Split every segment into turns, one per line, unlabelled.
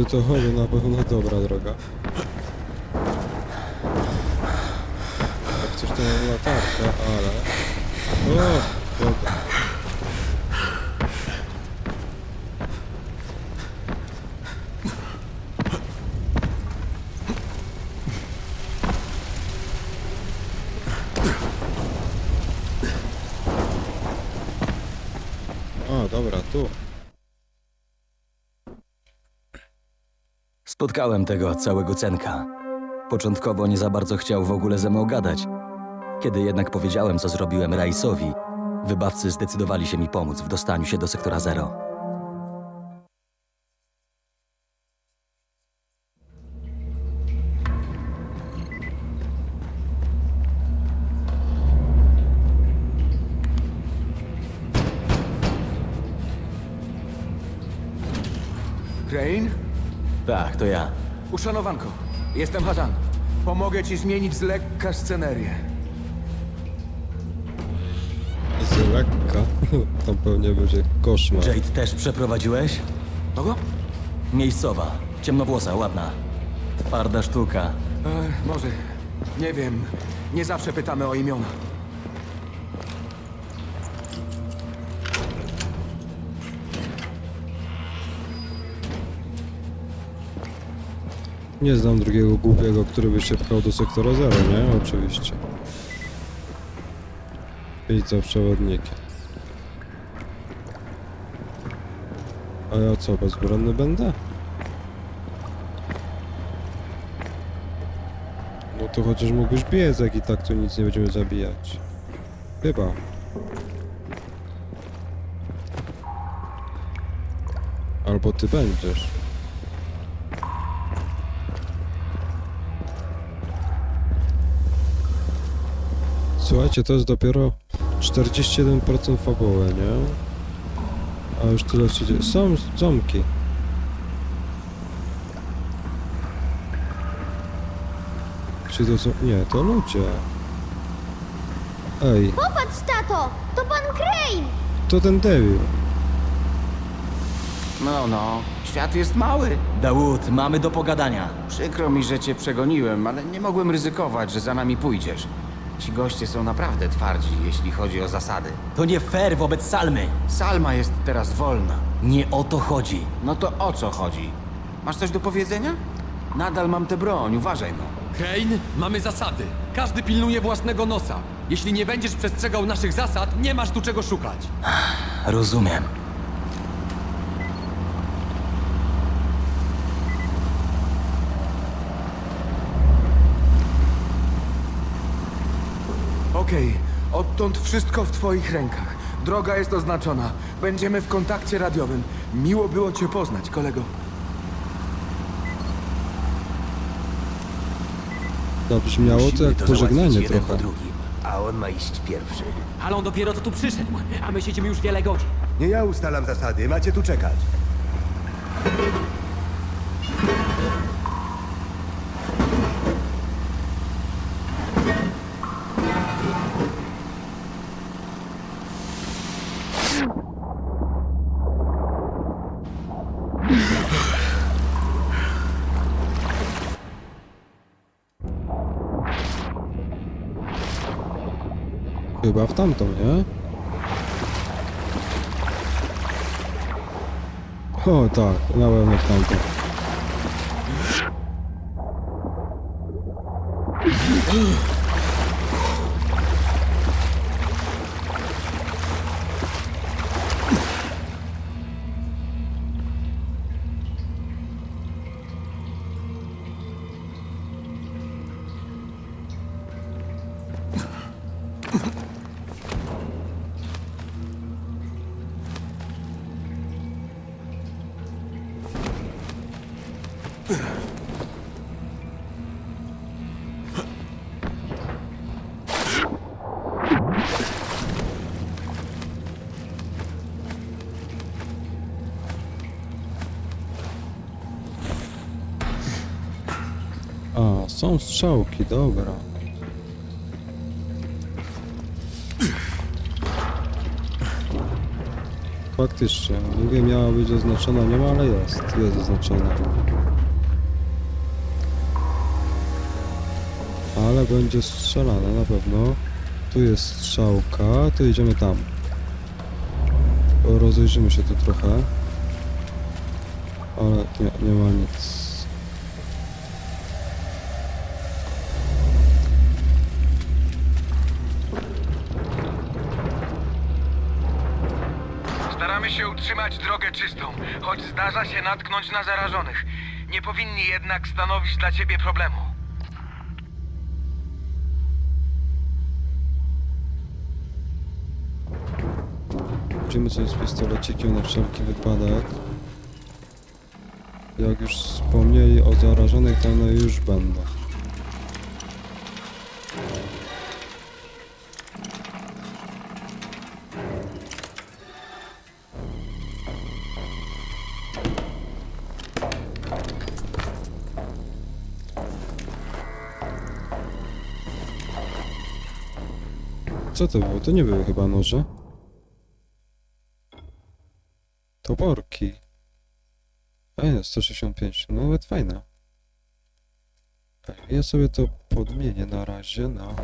Czy to chodzi na pewno dobra droga? Jak coś to mam latarkę, ale... O! Dobra.
Spotkałem tego całego cenka. Początkowo nie za bardzo chciał w ogóle ze mną gadać. Kiedy jednak powiedziałem, co zrobiłem Raisowi, wybawcy zdecydowali się mi pomóc w dostaniu się do sektora Zero.
Crane?
Tak, to ja.
Uszanowanko, jestem Hazan. Pomogę ci zmienić z lekka scenerię.
Z lekka. Tam pewnie będzie koszmar.
Jade też przeprowadziłeś?
Kogo?
Miejscowa, ciemnowłosa, ładna. Twarda sztuka.
E, może. Nie wiem. Nie zawsze pytamy o imiona.
Nie znam drugiego głupiego, który by się pchał do sektora zero, nie? Oczywiście. I co, przewodnikiem. A ja co, bezbronny będę? No to chociaż mógłbyś biec, jak i tak tu nic nie będziemy zabijać. Chyba. Albo ty będziesz. Słuchajcie, to jest dopiero 41% fabuły, nie? A już tyle się dzieje. Są ząbki. Czy to są... Nie, to ludzie. Ej,
Popatrz, tato! To pan Crane!
to ten debil.
No, no, świat jest mały.
Dawud, mamy do pogadania.
Przykro mi, że cię przegoniłem, ale nie mogłem ryzykować, że za nami pójdziesz. Ci goście są naprawdę twardzi, jeśli chodzi o zasady.
To nie fair wobec Salmy.
Salma jest teraz wolna.
Nie o to chodzi.
No to o co chodzi? Masz coś do powiedzenia? Nadal mam tę broń, uważaj no.
Kane, mamy zasady. Każdy pilnuje własnego nosa. Jeśli nie będziesz przestrzegał naszych zasad, nie masz tu czego szukać.
Rozumiem.
Okej, odtąd wszystko w twoich rękach. Droga jest oznaczona. Będziemy w kontakcie radiowym. Miło było cię poznać, kolego.
To brzmiało to jak pożegnanie trochę.
drugim, a on ma iść pierwszy.
Ale on dopiero co tu przyszedł, a my siedzimy już wiele godzin.
Nie ja ustalam zasady, macie tu czekać.
Chyba w tamtą, nie? O tak, na pewno w tamtą. A, są strzałki, dobra. faktycznie. Mówię, miała być oznaczona, nie ma, ale jest. Jest oznaczona. Ale będzie strzelane na pewno. Tu jest strzałka, to idziemy tam. Rozejrzymy się tu trochę. Ale nie, nie ma nic.
Staramy się utrzymać drogę czystą, choć zdarza się natknąć na zarażonych. Nie powinni jednak stanowić dla ciebie problemu.
Idziemy sobie z pistolecikiem na wszelki wypadek. Jak już wspomnieli o zarażonych, to one już będą. Co to było? To nie były chyba noże. Toporki. Fajne, 165. No nawet fajne. Ja sobie to podmienię na razie na...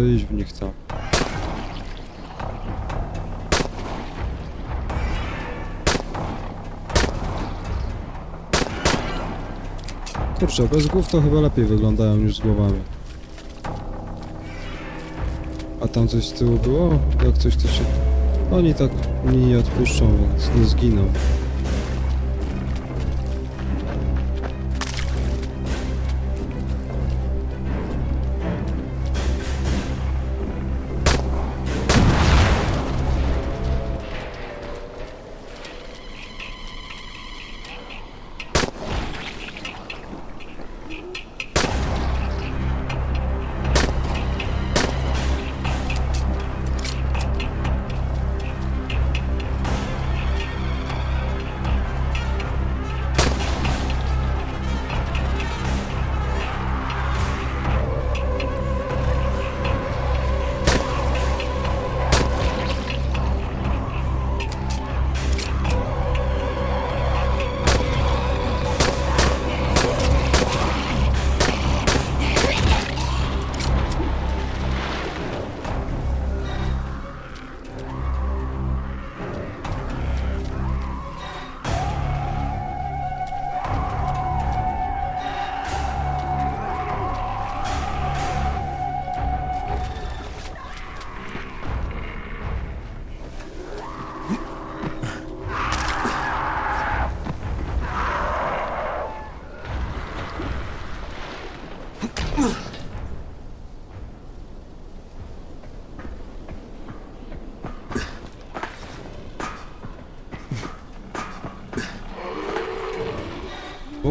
Iść w nich tam. Kurczę, bez głów to chyba lepiej wyglądają niż z głowami. A tam coś z tyłu było? Jak coś to się... Oni tak mnie nie odpuszczą, więc nie zginą.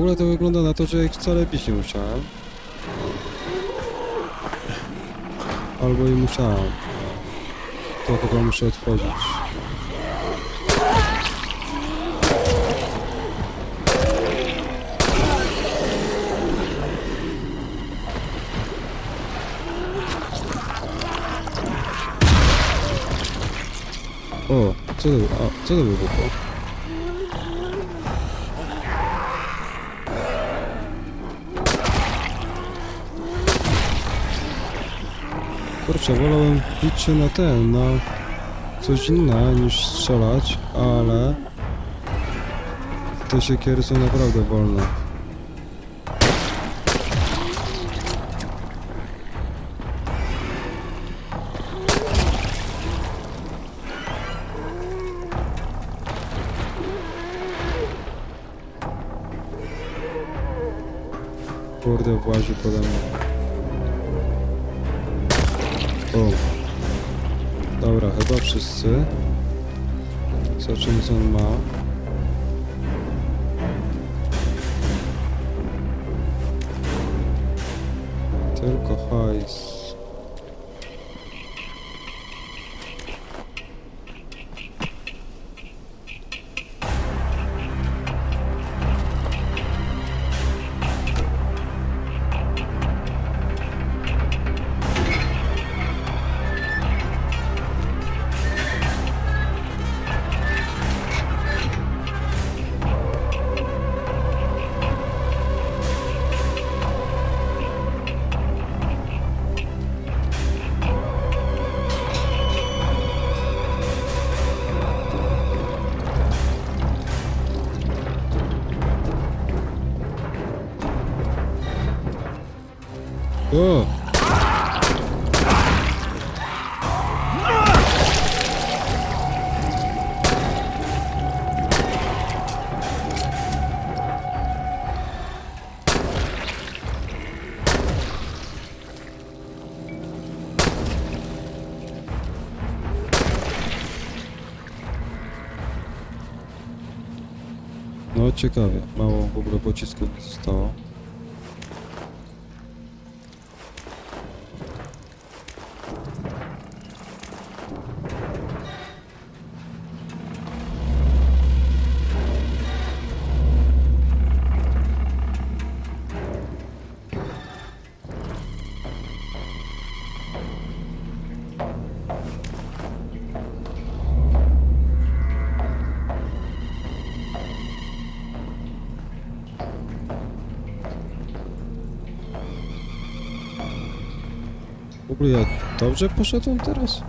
Ogóle to wygląda na to, że ich wcale bić nie musiałem. Albo i musiałem. To chyba muszę otworzyć. O, co to, a, co to wybuchło? Kurczę, wolałbym bić się na ten, na coś inne niż strzelać, ale te siekiery są naprawdę wolne. Kurde, właził pode mną. Dobra, chyba wszyscy. Co on ma. Ciekawie, mało w ogóle pocisków zostało. Ogóle ja dobrze poszedłem teraz?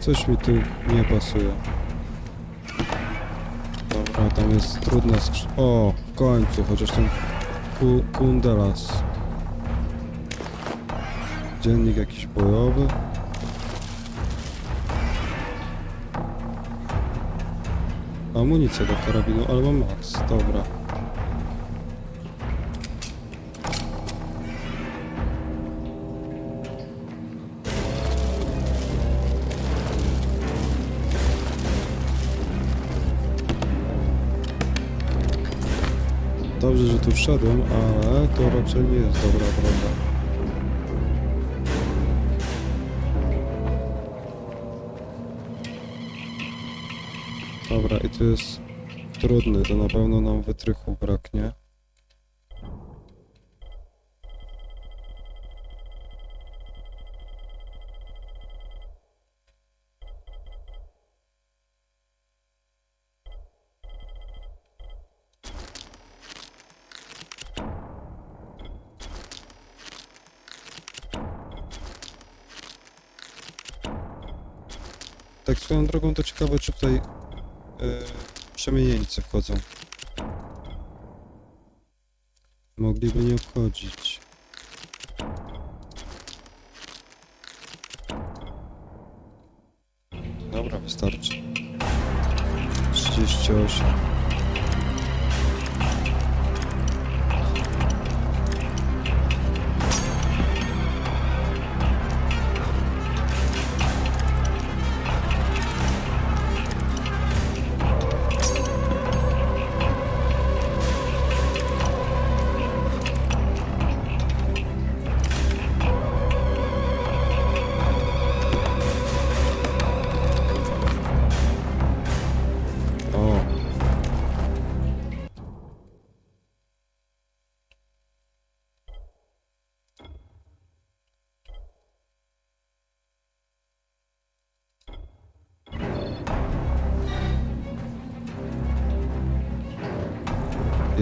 Coś mi tu nie pasuje. Dobra, tam jest trudna skrzy... O, w końcu, chociaż ten ku kundelas. Dziennik jakiś bojowy. Amunicja do karabinu, mam max, dobra. Dobrze, że tu wszedłem, ale to raczej nie jest dobra droga. Dobra, i tu jest trudny, to na pewno nam wytrychu braknie. Tak swoją drogą to ciekawe, czy tutaj yy, przemienieńcy wchodzą. Mogliby nie obchodzić. Dobra, wystarczy. 38.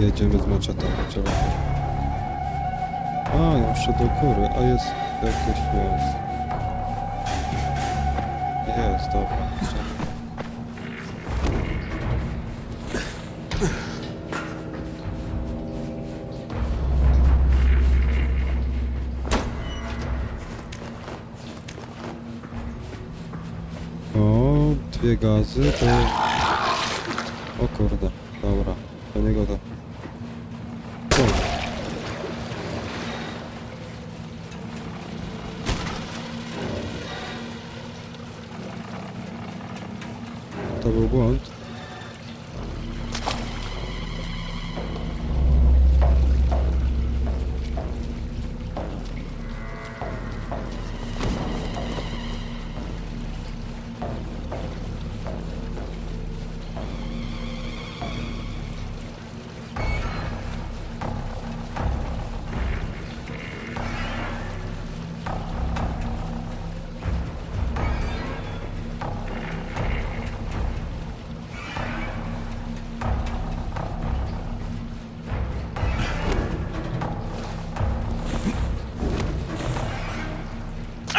Jedziemy z maczetą, trzeba. A, jeszcze do góry, a jest jakieś jest. Jest, dobra. O, dwie gazy, to... O kurde, dobra, do niego to... O. To był błąd.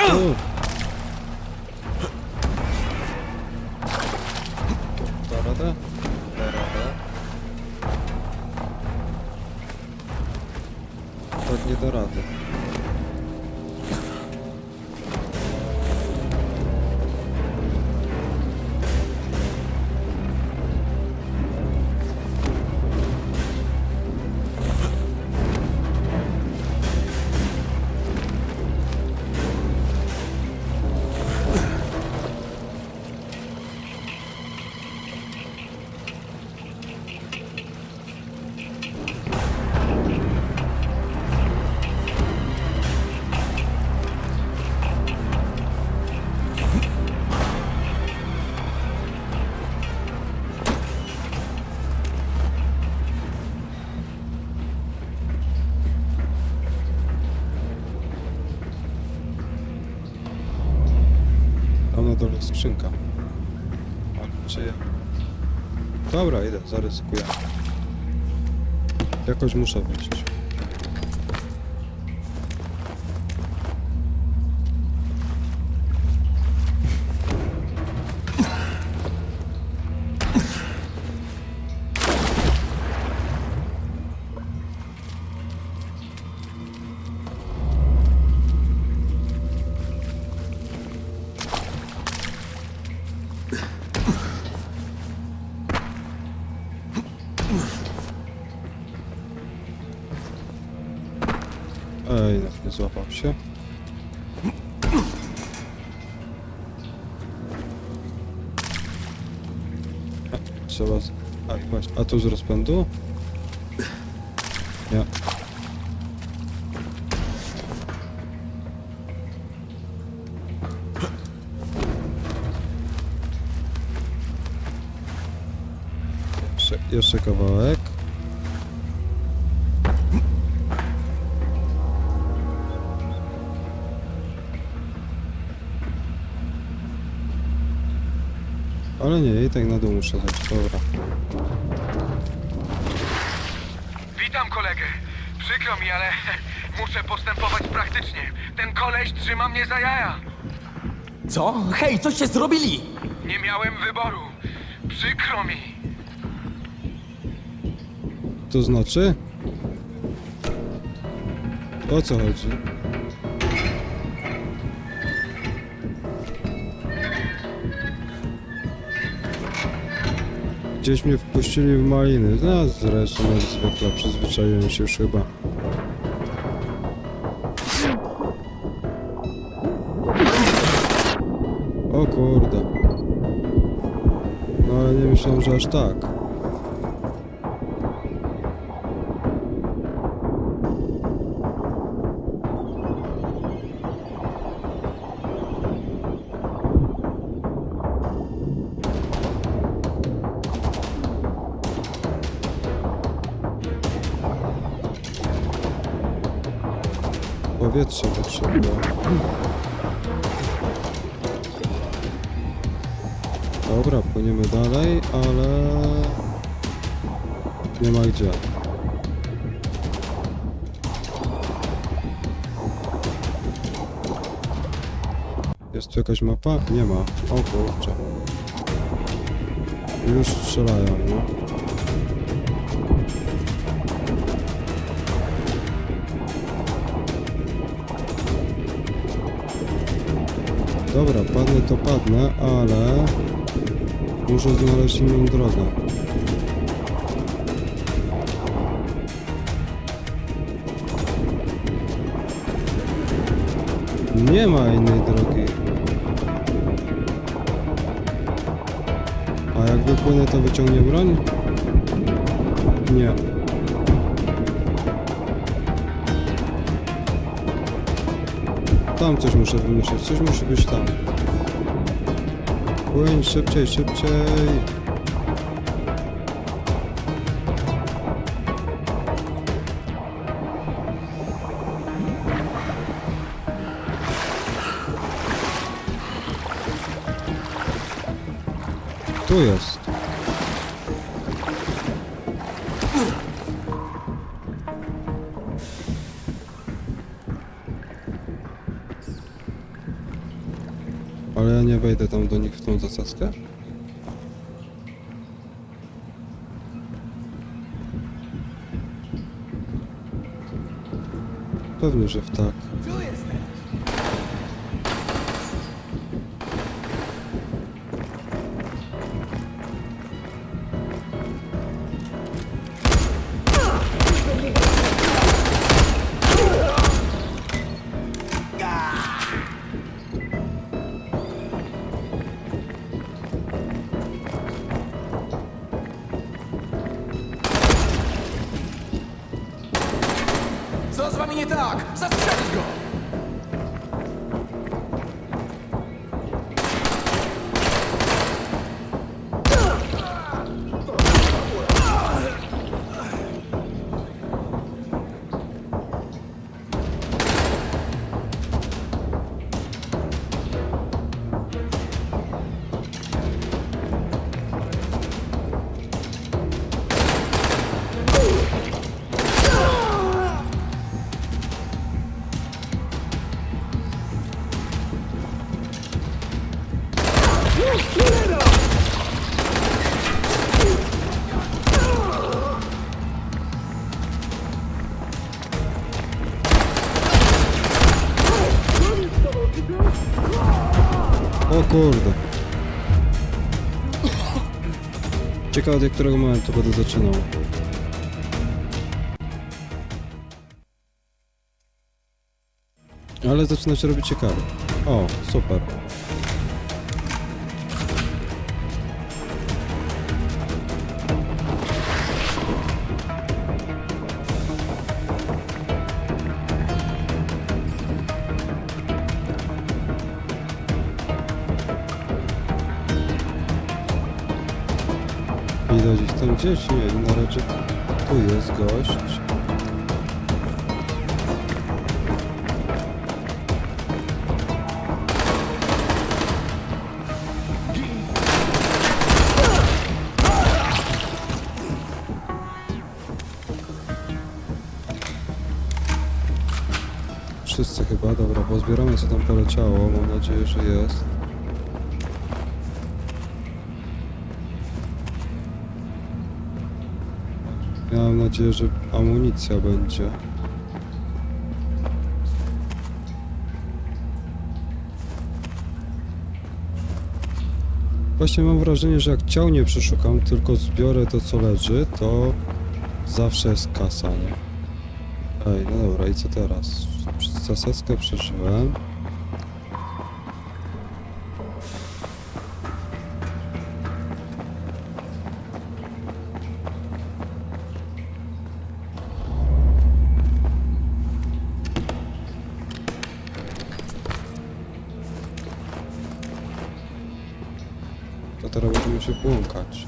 오. Dole skrzynka. A, czy? Dobra, idę, zaryzykuję. Jakoś muszę wrócić. Trzeba... A, właśnie. A tu z rozpędu? Jeszcze, jeszcze kawałek. Tak na dół muszę dać, dobra.
Witam kolegę. Przykro mi, ale muszę postępować praktycznie. Ten koleś trzyma mnie za jaja.
Co? Hej, coście zrobili!
Nie miałem wyboru. Przykro mi.
To znaczy? O co chodzi? Gdzieś mnie wpuścili w maliny. No zresztą jak zwykle przyzwyczaiłem się już chyba. O kurde. No ale nie myślałem, że aż tak. Dobra, płyniemy dalej, ale... Nie ma gdzie. Jest tu jakaś mapa? Nie ma. O kurczę. Już strzelają, no. Dobra, padnę to padnę, ale muszę znaleźć inną drogę. Nie ma innej drogi. A jak wypłynę, to wyciągnie broń? Nie. Tam coś muszę wymyślić, coś musi być tam. Płyń szybciej, szybciej. Tu jest. Nie wejdę tam do nich w tą zasadzkę? Pewnie, że w tak.
Tak? Zastrzelić
O kurde. Ciekawe od którego momentu będę zaczynał. Ale zaczyna się robić ciekawe. O, super. Tu jest gość. Wszyscy chyba, dobra, bo zbieramy co tam poleciało, mam nadzieję, że jest. Miałem nadzieję, że amunicja będzie. Właśnie mam wrażenie, że jak ciał nie przeszukam, tylko zbiorę to co leży, to zawsze jest kasa, nie? Ej, no dobra, i co teraz? Zasadzkę przeżyłem. Teraz będziemy się błąkać.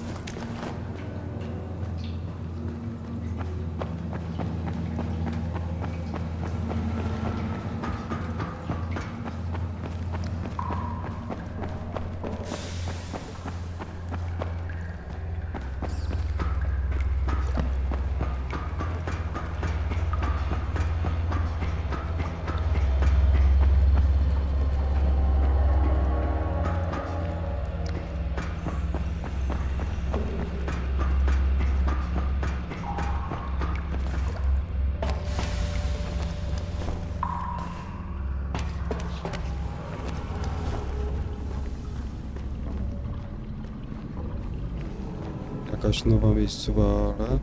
Nowa miejscowa, ale...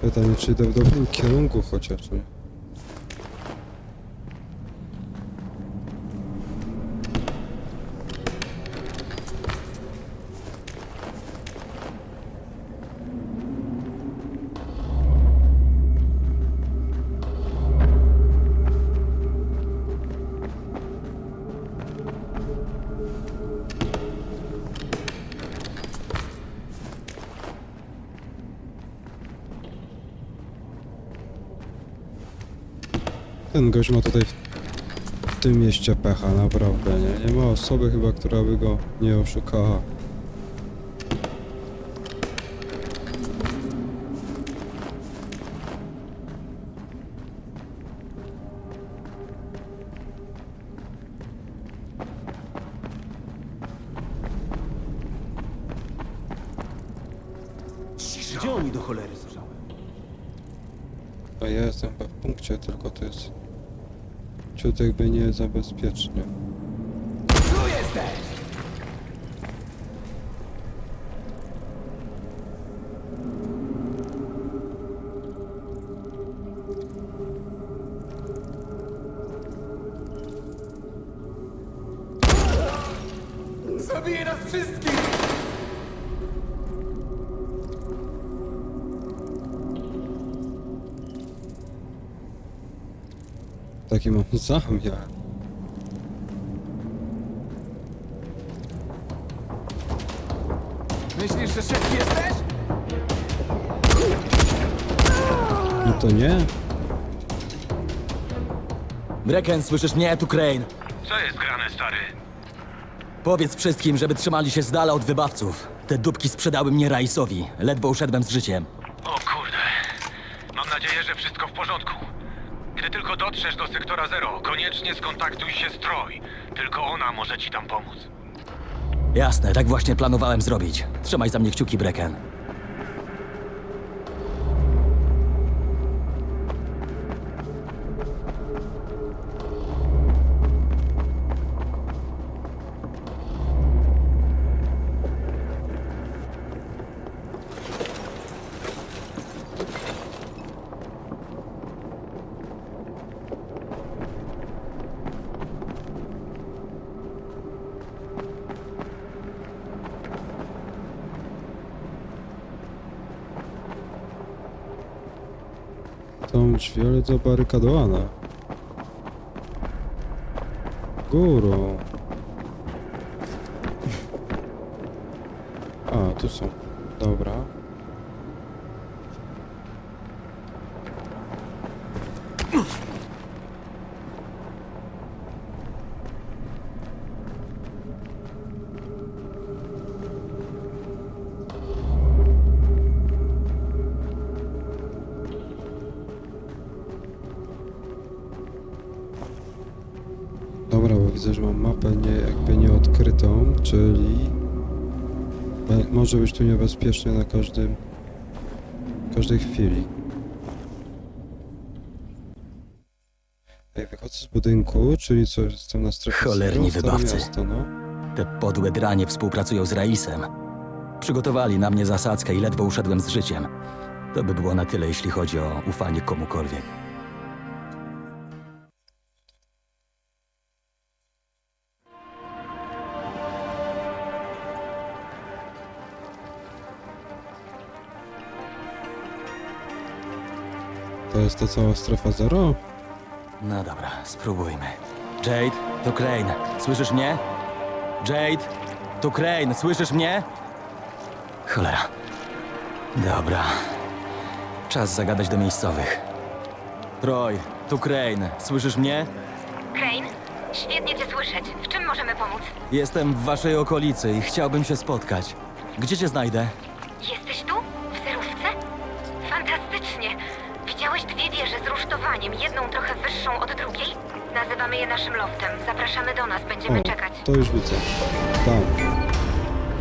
Pytanie, czy idę w dobrym kierunku chociaż, nie? Ten gość ma tutaj w, tym mieście pecha, naprawdę, nie? Nie ma osoby chyba, która by go nie oszukała.
Gdzie oni do cholery są?
To ja jestem w punkcie, tylko to jest ciut jakby nie zabezpiecznie.
Tu jesteś!
Zamiar.
Myślisz, że szybki jesteś?
No to nie?
Brecken, słyszysz mnie? Tu Crane.
Co jest grane, stary?
Powiedz wszystkim, żeby trzymali się z dala od wybawców. Te dupki sprzedały mnie Raisowi. Ledwo uszedłem z życiem.
O kurde. Mam nadzieję, że wszystko w porządku. Gdy tylko dotrzesz do sektora Zero, koniecznie skontaktuj się z Troy. Tylko ona może ci tam pomóc.
Jasne, tak właśnie planowałem zrobić. Trzymaj za mnie kciuki, Brecken.
Ale zabarykadowane. Górą. A, tu są. Dobra, może być tu niebezpiecznie na każdym każdej chwili. Ej, wychodzę z budynku, czyli co, jestem na strefie
Cholerni
zero,
wybawcy.
Miasto, no.
Te podłe dranie współpracują z Raisem. Przygotowali na mnie zasadzkę i ledwo uszedłem z życiem. To by było na tyle, jeśli chodzi o ufanie komukolwiek.
Jest ta cała strefa zero?
No dobra, spróbujmy. Jade, to Crane. Słyszysz mnie? Jade, to Crane. Słyszysz mnie? Cholera. Dobra. Czas zagadać do miejscowych. Troy, tu Crane. Słyszysz mnie?
Crane? Świetnie cię słyszeć. W czym możemy pomóc?
Jestem w waszej okolicy i chciałbym się spotkać. Gdzie cię znajdę?
Z rusztowaniem, jedną trochę wyższą od drugiej? Nazywamy je naszym loftem. Zapraszamy do nas, będziemy
O,
czekać.
to już widzę. Tam.